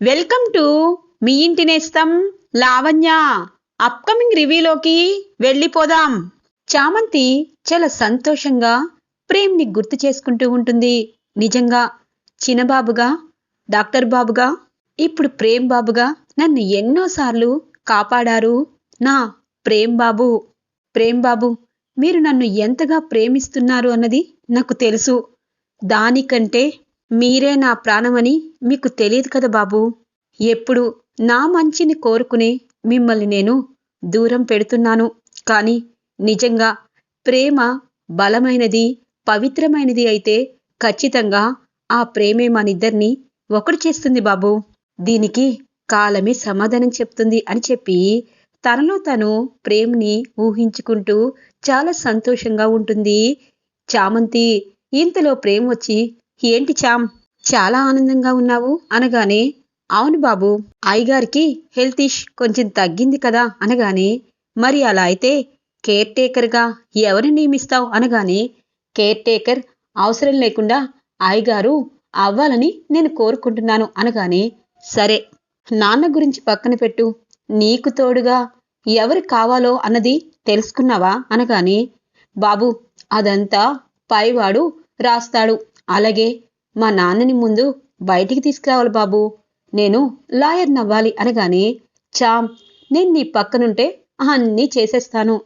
Welcome to me ఇంటి నేస్తం Lavanya. Upcoming రివ్యూలోకి వెళ్ళిపోదాం. చామంతి చాలా సంతోషంగా ప్రేమ్ని గుర్తు చేసుకుంటూ ఉంటుంది. నిజంగా చిన్నబాబుగా డాక్టర్ బాబుగా ఇప్పుడు ప్రేమ్ బాబుగా నన్ను ఎన్నోసార్లు కాపాడారు నా ప్రేమ్ బాబు. ప్రేమ్ బాబు మీరు నన్ను ఎంతగా ప్రేమిస్తున్నారు అన్నది నాకు తెలుసు. దానికంటే మీరే నా ప్రాణమని మీకు తెలియదు కదా బాబు. ఎప్పుడు నా మంచిని కోరుకునే మిమ్మల్ని నేను దూరం పెడుతున్నాను. కానీ నిజంగా ప్రేమ బలమైనది పవిత్రమైనది అయితే ఖచ్చితంగా ఆ ప్రేమే మనిద్దరినీ ఒకటి చేస్తుంది బాబు. దీనికి కాలమే సమాధానం చెప్తుంది అని చెప్పి తనలో తను ప్రేమ్ని ఊహించుకుంటూ చాలా సంతోషంగా ఉంటుంది. చామంతి ఇంతలో ప్రేమ్ వచ్చి ఏంటి చామ్? చాలా ఆనందంగా ఉన్నావు? అనగానే అవును బాబు అయ్యగారికి హెల్త్ ఇష్ కొంచెం తగ్గింది కదా? అనగానే మరి అలా అయితే కేర్ టేకర్గా ఎవరిని నియమిస్తావు? అనగానే కేర్ టేకర్ అవసరం లేకుండా అయ్యగారు అవ్వాలని నేను కోరుకుంటున్నాను. అనగానే సరే నాన్న గురించి పక్కన పెట్టు. నీకు తోడుగా ఎవరు కావాలో అన్నది తెలుసుకున్నావా? అనగానే బాబు అదంతా పైవాడు రాస్తాడు. అలాగే మా నాన్నని ముందు బయటికి తీసుకురావాలి బాబు. నేను లాయర్ నవ్వాలి అనగానే చామ్ నేను నీ పక్కనుంటే అన్నీ చేసేస్తాను.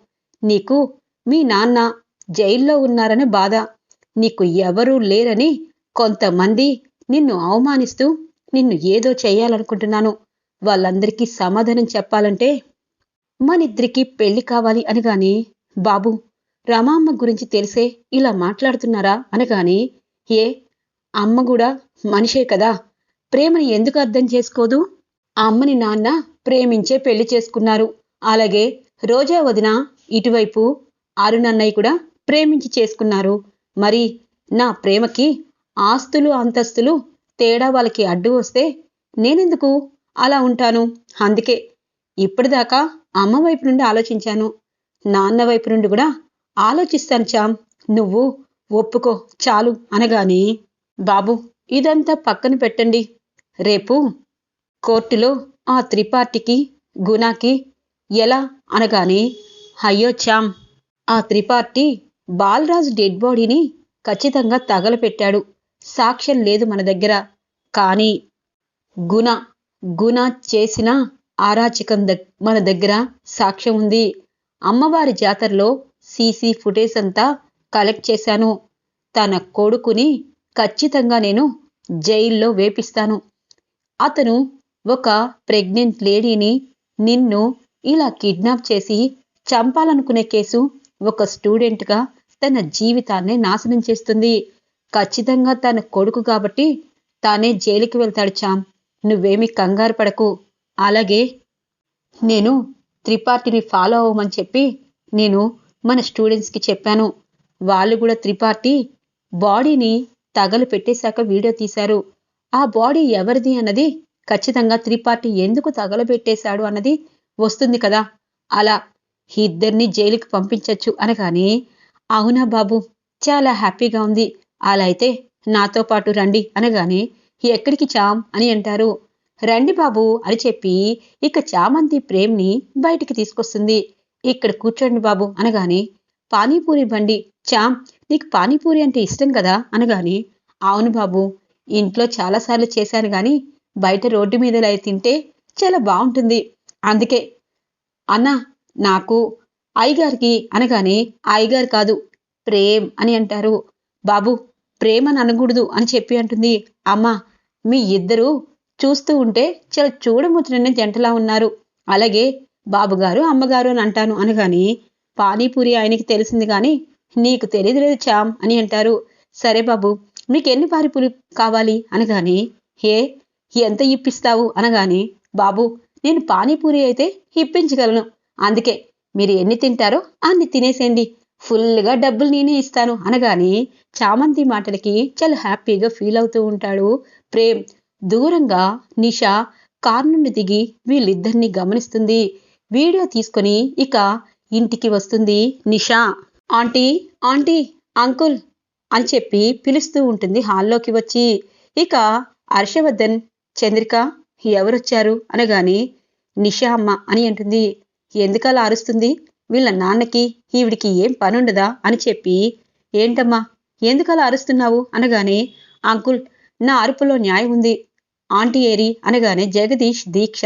నీకు మీ నాన్న జైల్లో ఉన్నారనే బాధ. నీకు ఎవరూ లేరని కొంతమంది నిన్ను అవమానిస్తూ నిన్ను ఏదో చేయాలనుకుంటున్నాను. వాళ్ళందరికీ సమాధానం చెప్పాలంటే మనిద్దరికీ పెళ్ళి కావాలి అనగానే బాబు రమామ్మ గురించి తెలిసే ఇలా మాట్లాడుతున్నారా అనగానే ఏ? అమ్మ కూడా మనిషే కదా. ప్రేమని ఎందుకు అర్థం చేసుకోదు? ఆ అమ్మని నాన్న ప్రేమించే పెళ్ళి చేసుకున్నారు. అలాగే రోజా వదిన ఇటువైపు అరుణన్నయ్య కూడా ప్రేమించి చేసుకున్నారు. మరి నా ప్రేమకి ఆస్తులు అంతస్తులు తేడా వాళ్ళకి అడ్డు వస్తే నేనెందుకు అలా ఉంటాను? అందుకే ఇప్పటిదాకా అమ్మ వైపు నుండి ఆలోచించాను. నాన్న వైపు నుండి కూడా ఆలోచిస్తాను చామ్. నువ్వు ఒప్పుకో చాలు అనగానే బాబు ఇదంతా పక్కన పెట్టండి. రేపు కోర్టులో ఆ త్రిపాఠికి గుణాకి ఎలా అనగానే అయ్యో చామ్ ఆ త్రిపాఠి బాలరాజు డెడ్ బాడీని ఖచ్చితంగా తగలపెట్టాడు. సాక్ష్యం లేదు మన దగ్గర. కానీ గుణ గుణ చేసిన ఆరాచకం దగ్ మన దగ్గర సాక్ష్యం ఉంది. అమ్మవారి జాతరలో సీసీ ఫుటేజ్ అంతా కలెక్ట్ చేశాను. తన కొడుకుని ఖచ్చితంగా నేను జైల్లో వేపిస్తాను. అతను ఒక ప్రెగ్నెంట్ లేడీని నిన్ను ఇలా కిడ్నాప్ చేసి చంపాలనుకునే కేసు ఒక స్టూడెంట్గా తన జీవితాన్ని నాశనం చేస్తుంది. ఖచ్చితంగా తన కొడుకు కాబట్టి తానే జైలుకి వెళ్తాడు చామ్ నువ్వేమి కంగారు పడకు. అలాగే నేను త్రిపాఠిని ఫాలో అవ్వమని చెప్పి నేను మన స్టూడెంట్స్కి చెప్పాను. వాళ్ళు కూడా త్రిపాఠి. బాడీని తగలు పెట్టేశాక వీడియో తీశారు. ఆ బాడీ ఎవరిది అన్నది ఖచ్చితంగా త్రిపాఠి ఎందుకు తగలబెట్టేశాడు అన్నది వస్తుంది కదా. అలా ఇద్దరిని జైలుకి పంపించవచ్చు అనగానే అవునా బాబు చాలా హ్యాపీగా ఉంది. అలా అయితే నాతో పాటు రండి అనగానే ఎక్కడికి చామ్ అని అంటారు. రండి బాబు అని చెప్పి ఇక చామంతి ప్రేమ్ని బయటికి తీసుకొస్తుంది. ఇక్కడ కూర్చోండి బాబు అనగానే పానీపూరి బండి. చామ్ నీకు పానీపూరి అంటే ఇష్టం కదా అనగాని అవును బాబు ఇంట్లో చాలాసార్లు చేశాను గాని బయట రోడ్డు మీద తింటే చాలా బాగుంటుంది అందుకే అన్న నాకు అయ్యగారికి అనగానే అయ్యగారు కాదు ప్రేమ్ అని అంటారు. బాబు ప్రేమ అని అనకూడదు అని చెప్పి అంటుంది. అమ్మ మీ ఇద్దరు చూస్తూ ఉంటే చాలా చూడముచ్చిన జంటలా ఉన్నారు. అలాగే బాబుగారు అమ్మగారు అని అంటాను అనగాని పానీపూరి ఆయనకి తెలిసింది కానీ నీకు తెలియదు లేదు చామ్ అని అంటారు. సరే బాబు మీకు ఎన్ని పానీపూరి కావాలి? అనగానే ఏ ఎంత ఇప్పిస్తావు? అనగానే బాబు నేను పానీపూరి అయితే ఇప్పించగలను. అందుకే మీరు ఎన్ని తింటారో అన్ని తినేసేయండి. ఫుల్గా డబ్బులు నేనే ఇస్తాను. అనగానే చామంతి మాటలకి చాలా హ్యాపీగా ఫీల్ అవుతూ ఉంటాడు. ప్రేమ్ దూరంగా నిషా కార్ నుండి దిగి వీళ్ళిద్దరిని గమనిస్తుంది. వీడియో తీసుకొని ఇక ఇంటికి వస్తుంది నిషా. ఆంటీ ఆంటీ అంకుల్ అని చెప్పి పిలుస్తూ ఉంటుంది హాల్లోకి వచ్చి. ఇక హర్షవర్ధన్ చంద్రిక ఎవరొచ్చారు? అనగానే నిషా అమ్మ అని అంటుంది. ఎందుకలా అరుస్తుంది? వీళ్ళ నాన్నకి ఈవిడికి ఏం పనుండదా? అని చెప్పి. ఏంటమ్మా ఎందుకలా అరుస్తున్నావు? అనగానే అంకుల్ నా అరుపులో న్యాయం ఉంది. ఆంటీ ఏరి అనగానే జగదీష్ దీక్ష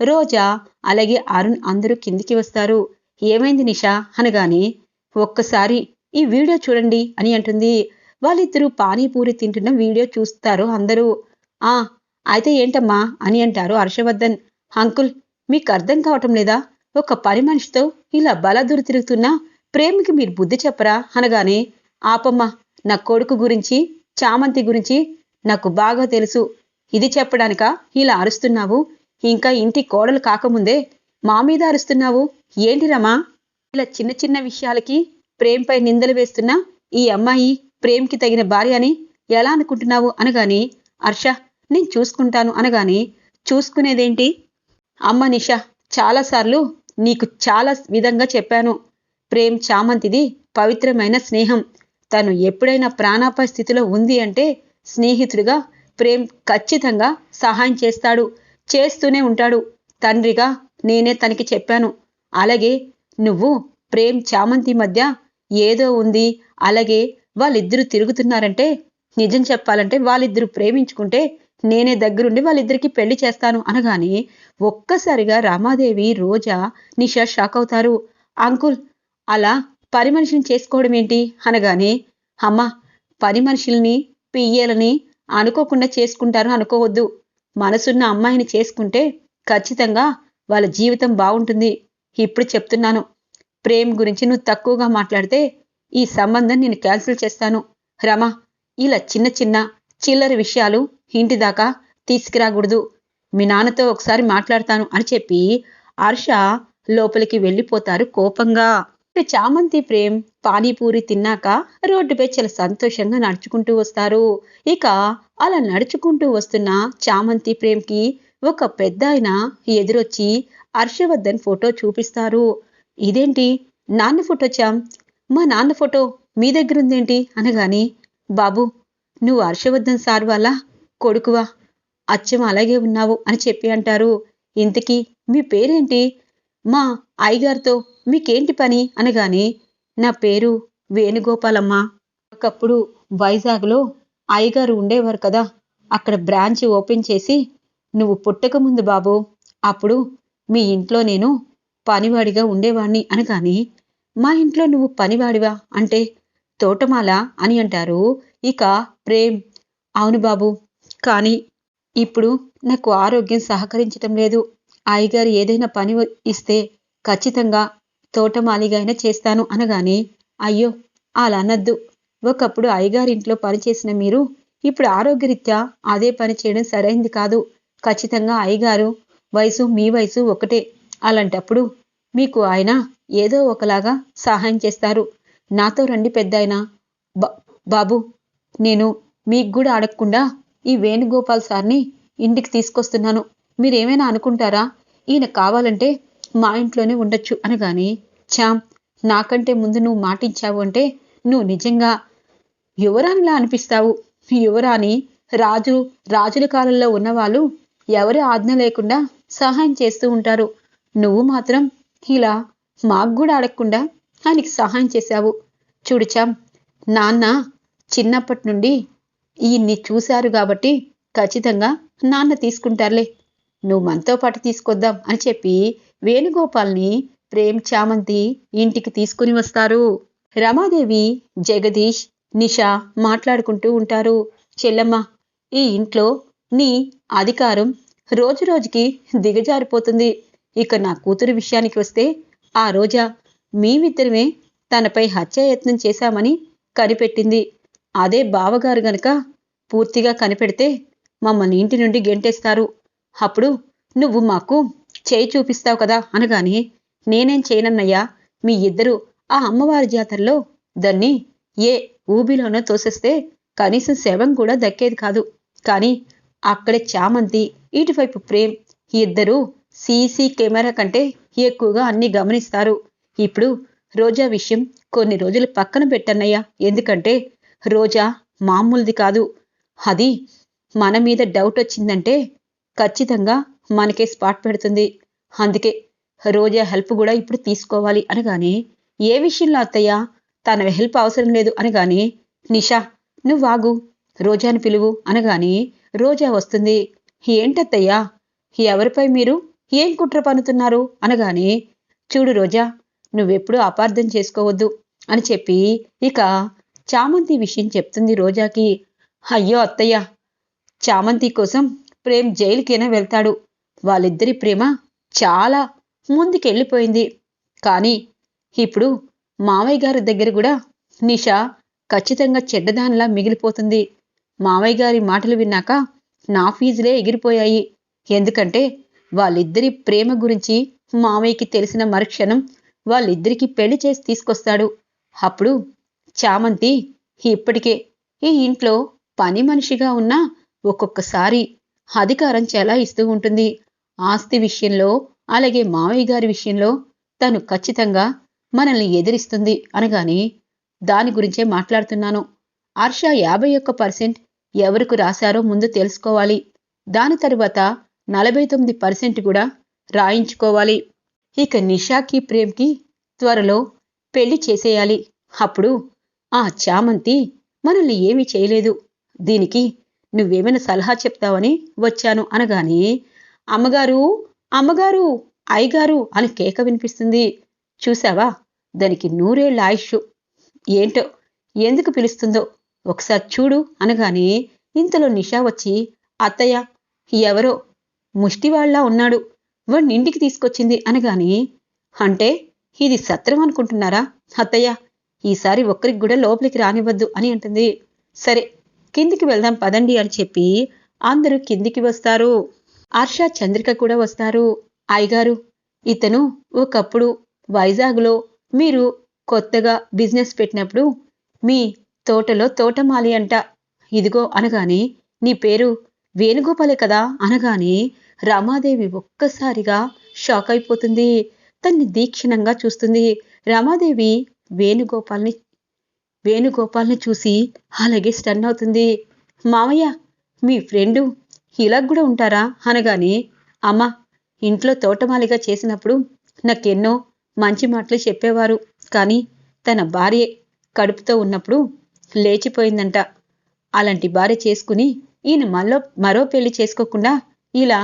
రోజా అలాగే అరుణ్ అందరూ కిందికి వస్తారు. ఏమైంది నిషా? అనగానే ఒక్కసారి ఈ వీడియో చూడండి అని అంటుంది. వాళ్ళిద్దరూ పానీపూరి తింటున్న వీడియో చూస్తారు అందరూ. ఆ అయితే ఏంటమ్మా? అని అంటారు హర్షవర్ధన్. అంకుల్ మీకు అర్థం కావటం లేదా? ఒక పని మనిషితో ఇలా బలదూరు తిరుగుతున్నా ప్రేమికి మీరు బుద్ధి చెప్పరా? అనగానే ఆపమ్మ నా కొడుకు గురించి చామంతి గురించి నాకు బాగా తెలుసు. ఇది చెప్పడానిక? ఇలా అరుస్తున్నావు? ఇంకా ఇంటి కోడలు కాకముందే మా మీద అరుస్తున్నావు? ఏంటి రమా? ఇలా చిన్న చిన్న విషయాలకి ప్రేమ్పై నిందలు వేస్తున్న ఈ అమ్మాయి ప్రేమ్కి తగిన భార్య అని ఎలా అనుకుంటున్నావు అనగాని హర్ష నేను చూసుకుంటాను అనగాని చూసుకునేదేంటి? అమ్మ నిష చాలాసార్లు నీకు చాలా విధంగా చెప్పాను. ప్రేమ్ చామంతిది పవిత్రమైన స్నేహం. తను ఎప్పుడైనా ప్రాణాపాయ స్థితిలో ఉంది అంటే స్నేహితుడిగా ప్రేమ్ ఖచ్చితంగా సహాయం చేస్తాడు చేస్తూనే ఉంటాడు. తండ్రిగా నేనే తనకి చెప్పాను. అలాగే నువ్వు ప్రేమ్ చామంతి మధ్య ఏదో ఉంది. అలాగే వాళ్ళిద్దరూ తిరుగుతున్నారంటే నిజం చెప్పాలంటే వాళ్ళిద్దరూ ప్రేమించుకుంటే నేనే దగ్గరుండి వాళ్ళిద్దరికి పెళ్ళి చేస్తాను అనగానే ఒక్కసారిగా రామాదేవి రోజా నిషా షాక్ అవుతారు. అంకుల్ అలా పని మనిషిని చేసుకోవడం ఏంటి? అనగానే అమ్మ పని మనుషుల్ని పియ్యలని అనుకోకుండా చేసుకుంటారు అనుకోవద్దు. మనసున్న అమ్మాయిని చేసుకుంటే ఖచ్చితంగా వాళ్ళ జీవితం బాగుంటుంది. ఇప్పుడు చెప్తున్నాను. ప్రేమ్ గురించి నువ్వు తక్కువగా మాట్లాడితే ఈ సంబంధం నేను క్యాన్సిల్ చేస్తాను. రమా ఇలా చిన్న చిన్న చిల్లర విషయాలు ఇంటి దాకా తీసుకురాకూడదు. మీ నాన్నతో ఒకసారి మాట్లాడతాను అని చెప్పి హర్ష లోపలికి వెళ్ళిపోతారు కోపంగా. చామంతి ప్రేమ్ పానీపూరి తిన్నాక రోడ్డుపై చాలా సంతోషంగా నడుచుకుంటూ వస్తారు. ఇక అలా నడుచుకుంటూ వస్తున్న చామంతి ప్రేమ్కి ఒక పెద్ద ఆయన ఎదురొచ్చి హర్షవర్ధన్ ఫోటో చూపిస్తారు. ఇదేంటి? నాన్న ఫోటో చాం మా నాన్న ఫోటో మీ దగ్గర ఉందేంటి? అనగాని బాబు నువ్వు హర్షవర్ధన్ సార్ వాళ్ళ కొడుకువా? అచ్చం అలాగే ఉన్నావు అని చెప్పి అంటారు. ఇంతకీ మీ పేరేంటి? మా అయ్యగారితో మీకేంటి పని? అనగానే నా పేరు వేణుగోపాలమ్మ. ఒకప్పుడు వైజాగ్లో అయ్యగారు ఉండేవారు కదా. అక్కడ బ్రాంచ్ ఓపెన్ చేసి నువ్వు పుట్టకముందు బాబు అప్పుడు మీ ఇంట్లో నేను పనివాడిగా ఉండేవాణ్ణి అనగాని మా ఇంట్లో నువ్వు పనివాడివా అంటే తోటమాల అని అంటారు. ఇక ప్రేమ్ అవును బాబు కానీ ఇప్పుడు నాకు ఆరోగ్యం సహకరించటం లేదు. అయ్యగారు ఏదైనా పని ఇస్తే ఖచ్చితంగా తోటమాలిగా అయినా చేస్తాను అనగానే అయ్యో అలా అనద్దు. ఒకప్పుడు అయ్యగారింట్లో పనిచేసిన మీరు ఇప్పుడు ఆరోగ్యరీత్యా అదే పని చేయడం సరైంది కాదు. ఖచ్చితంగా అయ్యగారు వయసు మీ వయసు ఒకటే. అలాంటప్పుడు మీకు ఆయన ఏదో ఒకలాగా సహాయం చేస్తారు. నాతో రండి పెద్దాయన. బాబు నేను మీకు కూడా అడగకుండా ఈ వేణుగోపాల్ సార్ని ఇంటికి తీసుకొస్తున్నాను. మీరేమైనా అనుకుంటారా? ఈయన కావాలంటే మా ఇంట్లోనే ఉండొచ్చు అనగాని చామ్ నాకంటే ముందు నువ్వు మాటించావు అంటే నువ్వు నిజంగా యువరానిలా అనిపిస్తావు. యువరాని రాజు రాజుల కాలంలో ఉన్నవాళ్ళు ఎవరి ఆజ్ఞ లేకుండా సహాయం చేస్తూ ఉంటారు. నువ్వు మాత్రం ఇలా మాకు కూడా అడగకుండా ఆయనకి సహాయం చేశావు. చూడుచాం నాన్న చిన్నప్పటి నుండి ఈయన్ని చూశారు కాబట్టి ఖచ్చితంగా నాన్న తీసుకుంటారులే. నువ్వు మనతో పాటు తీసుకొద్దాం అని చెప్పి వేణుగోపాల్ని ప్రేమ్ చామంతి ఇంటికి తీసుకుని వస్తారు. రమాదేవి జగదీష్ నిషా మాట్లాడుకుంటూ ఉంటారు. చెల్లమ్మ ఈ ఇంట్లో నీ అధికారం రోజు రోజుకి దిగజారిపోతుంది. ఇక నా కూతురు విషయానికి వస్తే ఆ రోజా మేమిద్దరమే తనపై హత్యాయత్నం చేశామని కనిపెట్టింది. అదే బావగారు గనక పూర్తిగా కనిపెడితే మమ్మల్ని ఇంటి నుండి గెంటేస్తారు. అప్పుడు నువ్వు మాకు చేయి చూపిస్తావు కదా అనగానే నేనేం చేయనన్నయ్యా మీ ఇద్దరు ఆ అమ్మవారి జాతరలో దాన్ని ఏ ఊబిలోనో తోసేస్తే కనీసం శవం కూడా దక్కేది కాదు. కానీ అక్కడే చామంతి ఇటువైపు ప్రేమ్. ఇద్దరు సీసీ కెమెరా కంటే ఎక్కువగా అన్ని గమనిస్తారు. ఇప్పుడు రోజా విషయం కొన్ని రోజులు పక్కన పెట్టన్నయ్యా. ఎందుకంటే రోజా మామూలుది కాదు. అది మన మీద డౌట్ వచ్చిందంటే ఖచ్చితంగా మనకే స్పాట్ పెడుతుంది. అందుకే రోజా హెల్ప్ కూడా ఇప్పుడు తీసుకోవాలి అనగానే ఏ విషయంలో అత్తయ్య? తన హెల్ప్ అవసరం లేదు అనగానే నిషా నువ్వాగు రోజాని పిలువు అనగానే రోజా వస్తుంది. ఏంటత్తయ్యా? ఎవరిపై మీరు? ఏం కుట్ర పనుతున్నారు అనగానే చూడు రోజా నువ్వెప్పుడు అపార్థం చేసుకోవద్దు అని చెప్పి ఇక చామంతి విషయం చెప్తుంది రోజాకి. అయ్యో అత్తయ్య చామంతి కోసం ప్రేమ్ జైలుకైనా వెళ్తాడు. వాళ్ళిద్దరి ప్రేమ చాలా ముందుకెళ్ళిపోయింది. కానీ ఇప్పుడు మావయ్య గారి దగ్గర కూడా నిషా ఖచ్చితంగా చెడ్డదానిలా మిగిలిపోతుంది. మావయ్య గారి మాటలు విన్నాక నా ఫీజులే ఎగిరిపోయాయి. ఎందుకంటే వాళ్ళిద్దరి ప్రేమ గురించి మావయ్యకి తెలిసిన మరుక్షణం వాళ్ళిద్దరికి పెళ్ళి చేసి తీసుకొస్తాడు. అప్పుడు చామంతి ఇప్పటికే ఈ ఇంట్లో పని మనిషిగా ఉన్నా ఒక్కొక్కసారి అధికారం చెలాయిస్తూ ఉంటుంది. ఆస్తి విషయంలో అలాగే మావయ్య గారి విషయంలో తను ఖచ్చితంగా మనల్ని ఎదిరిస్తుంది అనగాని దాని గురించే మాట్లాడుతున్నాను. హర్ష యాభై ఒక్క పర్సెంట్ ఎవరికి రాశారో ముందు తెలుసుకోవాలి. దాని తరువాత నలభై తొమ్మిది పర్సెంట్ కూడా రాయించుకోవాలి. ఇక నిషాకి ప్రేమ్కి త్వరలో పెళ్ళి చేసేయాలి. అప్పుడు ఆ చామంతి మనల్ని ఏమీ చేయలేదు. దీనికి నువ్వేమైనా సలహా చెప్తావని వచ్చాను అనగానే అమ్మగారు అమ్మగారు అయ్యగారు అని కేక వినిపిస్తుంది. చూసావా? దానికి నూరేళ్ళ ఆయుష్ ఏంటో ఎందుకు పిలుస్తుందో? ఒకసారి చూడు అనగానే ఇంతలో నిషా వచ్చి అత్తయ్య ఎవరో ముష్టివాళ్ళా ఉన్నాడు. వాడిని ఇంటికి తీసుకొచ్చింది అనగాని అంటే ఇది సత్రం అనుకుంటున్నారా? అత్తయ్య ఈసారి ఒక్కరికి కూడా లోపలికి రానివ్వద్దు అని అంటుంది. సరే కిందికి వెళ్దాం పదండి అని చెప్పి అందరూ కిందికి వస్తారు. హర్ష చంద్రిక కూడా వస్తారు. అయ్యగారు ఇతను ఒకప్పుడు వైజాగ్లో మీరు కొత్తగా బిజినెస్ పెట్టినప్పుడు మీ తోటలో తోటమాలి అంట. ఇదిగో అనగానే నీ పేరు వేణుగోపాలే కదా అనగానే రమాదేవి ఒక్కసారిగా షాక్ అయిపోతుంది. తన్ని దీక్షణంగా చూస్తుంది. రమాదేవి వేణుగోపాల్ని వేణుగోపాల్ని చూసి అలాగే స్టన్ అవుతుంది. మామయ్య మీ ఫ్రెండు ఇలా కూడా ఉంటారా అనగానే అమ్మ ఇంట్లో తోటమాలిగా చేసినప్పుడు నాకెన్నో మంచి మాటలు చెప్పేవారు. కానీ తన భార్య కడుపుతో ఉన్నప్పుడు లేచిపోయిందంట. అలాంటి భార్య చేసుకుని ఈయన మరో మరో పెళ్ళి చేసుకోకుండా ఇలా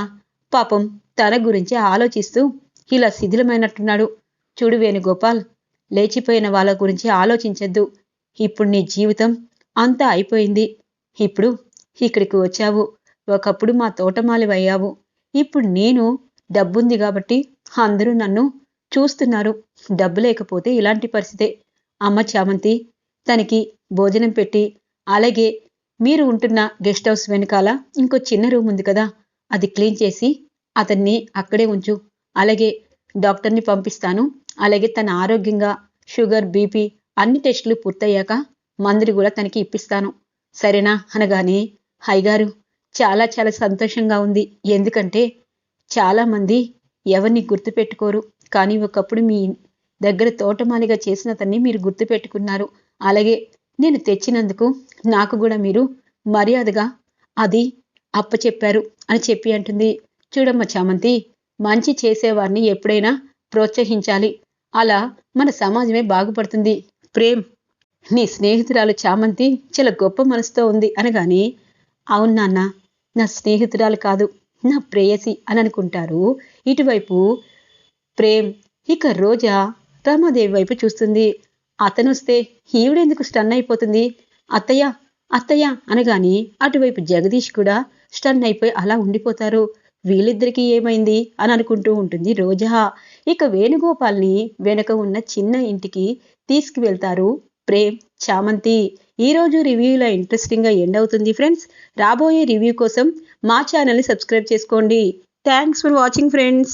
పాపం తన గురించి ఆలోచిస్తూ ఇలా శిథిలమైనట్టున్నాడు. చూడు వేణుగోపాల్ లేచిపోయిన వాళ్ళ గురించి ఆలోచించద్దు. ఇప్పుడు నీ జీవితం అంతా అయిపోయింది. ఇప్పుడు ఇక్కడికి వచ్చావు. ఒకప్పుడు మా తోటమాలివయ్యావు. ఇప్పుడు నేను డబ్బుంది కాబట్టి అందరూ నన్ను చూస్తున్నారు. డబ్బు లేకపోతే ఇలాంటి పరిస్థితే. అమ్మ చామంతి తనకి భోజనం పెట్టి అలాగే మీరు ఉంటున్న గెస్ట్ హౌస్ వెనకాల ఇంకో చిన్న రూమ్ ఉంది కదా అది క్లీన్ చేసి అతన్ని అక్కడే ఉంచు. అలాగే డాక్టర్ని పంపిస్తాను. అలాగే తన ఆరోగ్యంగా షుగర్ బీపీ అన్ని టెస్టులు పూర్తయ్యాక మందులు కూడా తనకి ఇప్పిస్తాను. సరేనా అనగానే హైగారు చాలా చాలా సంతోషంగా ఉంది. ఎందుకంటే చాలామంది ఎవరిని గుర్తుపెట్టుకోరు. కానీ ఒకప్పుడు మీ దగ్గర తోటమాలిగా చేసిన తన్ని మీరు గుర్తుపెట్టుకున్నారు. అలాగే నేను తెచ్చినందుకు నాకు కూడా మీరు మర్యాదగా అది అప్పచెప్పారు అని చెప్పి అంటుంది. చూడమ్మ చామంతి మంచి చేసేవారిని ఎప్పుడైనా ప్రోత్సహించాలి. అలా మన సమాజమే బాగుపడుతుంది. ప్రేమ్ నీ స్నేహితురాలు చామంతి చాలా గొప్ప మనసుతో ఉంది అనగానే అవును నాన్న నా స్నేహితురాలు కాదు నా ప్రేయసి అని అనుకుంటారు. ఇటువైపు ప్రేమ్ ఇక రోజా రమాదేవి వైపు చూస్తుంది. అతను వస్తే ఈవిడెందుకు స్టన్ అయిపోతుంది అత్తయ్య అత్తయ్య అనగానే అటువైపు జగదీష్ కూడా స్టన్ అయిపోయి అలా ఉండిపోతారు. వీళ్ళిద్దరికీ ఏమైంది? అని అనుకుంటూ ఉంటుంది రోజా ఇక వేణుగోపాల్ని వెనుక ఉన్న చిన్న ఇంటికి తీసుకువెళ్తారు ప్రేమ్ చామంతి. ఈ రోజు రివ్యూలో ఇంట్రెస్టింగ్గా ఎండ్ అవుతుంది ఫ్రెండ్స్. రాబోయే రివ్యూ కోసం మా ఛానల్ని సబ్స్క్రైబ్ చేసుకోండి. Thanks for watching friends.